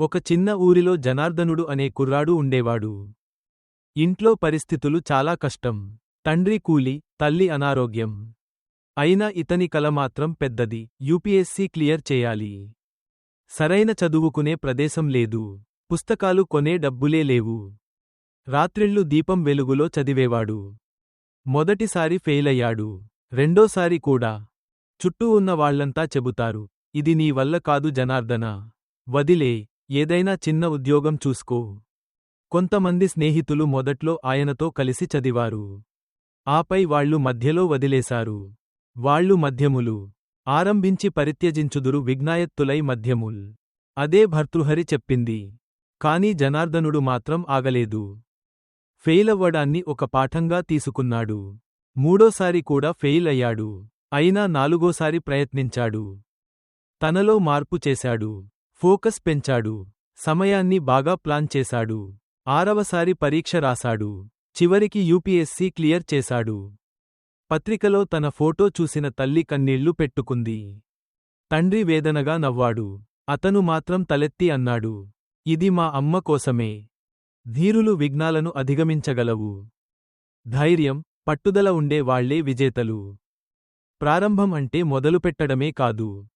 ఒక చిన్న ఊరిలో జనార్దనుడు అనే కుర్రాడు ఉండేవాడు. ఇంట్లో పరిస్థితులు చాలా కష్టం. తండ్రి కూలి తల్లి అనారోగ్యం. అయినా ఇతని కల మాత్రం పెద్దది. యూపీఎస్సీ క్లియర్ చేయాలి. సరైన చదువుకునే ప్రదేశం లేదు. పుస్తకాలు కొనే డబ్బులే లేవు. రాత్రిళ్ళు దీపం వెలుగులో చదివేవాడు. మొదటిసారి ఫెయిలయ్యాడు. రెండోసారి కూడా. చుట్టూ ఉన్న వాళ్ళంతా చెబుతారు. ఇది నీ వల్ల కాదు జనార్దన. వదిలే. ఏదైనా చిన్న ఉద్యోగం చూసుకో. కొంతమంది స్నేహితులు మొదట్లో ఆయనతో కలిసి చదివారు. ఆపై వాళ్ళు మధ్యలో వదిలేశారు. వాళ్ళు మధ్యములు. ఆరంభించి పరిత్యజించుదురు విజ్ఞాయత్తులై మధ్యముల్. అదే భర్తృహరి చెప్పింది. కాని జనార్దనుడు మాత్రం ఆగలేదు. ఫెయిలవ్వడాన్ని ఒక పాఠంగా తీసుకున్నాడు. మూడోసారి కూడా ఫెయిల్ అయ్యాడు అయినా నాలుగోసారి ప్రయత్నించాడు. తనలో మార్పు చేశాడు. ఫోకస్ పెంచాడు. సమయాన్ని బాగా ప్లాన్ చేశాడు. ఆరవసారి పరీక్ష రాశాడు. చివరికి యూపీఎస్సీ క్లియర్ చేశాడు. పత్రికలో తన ఫోటో చూసిన తల్లి కన్నీళ్ళు పెట్టుకుంది. తండ్రి వేదనగా నవ్వాడు. అతను మాత్రం తలెత్తి అన్నాడు. ఇది మా అమ్మ కోసమే. ధీరులు విఘ్నాలను అధిగమించగలవు. ధైర్యం పట్టుదల ఉండే వాళ్ళే విజేతలు. ప్రారంభం అంటే మొదలుపెట్టడమే కాదు.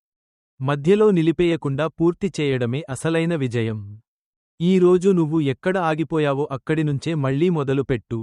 మధ్యలో నిలిపేయకుండా పూర్తి చేయడమే అసలైన విజయం. ఈ రోజు నువ్వు ఎక్కడ ఆగిపోయావో అక్కడి నుంచే మళ్ళీ మొదలుపెట్టు.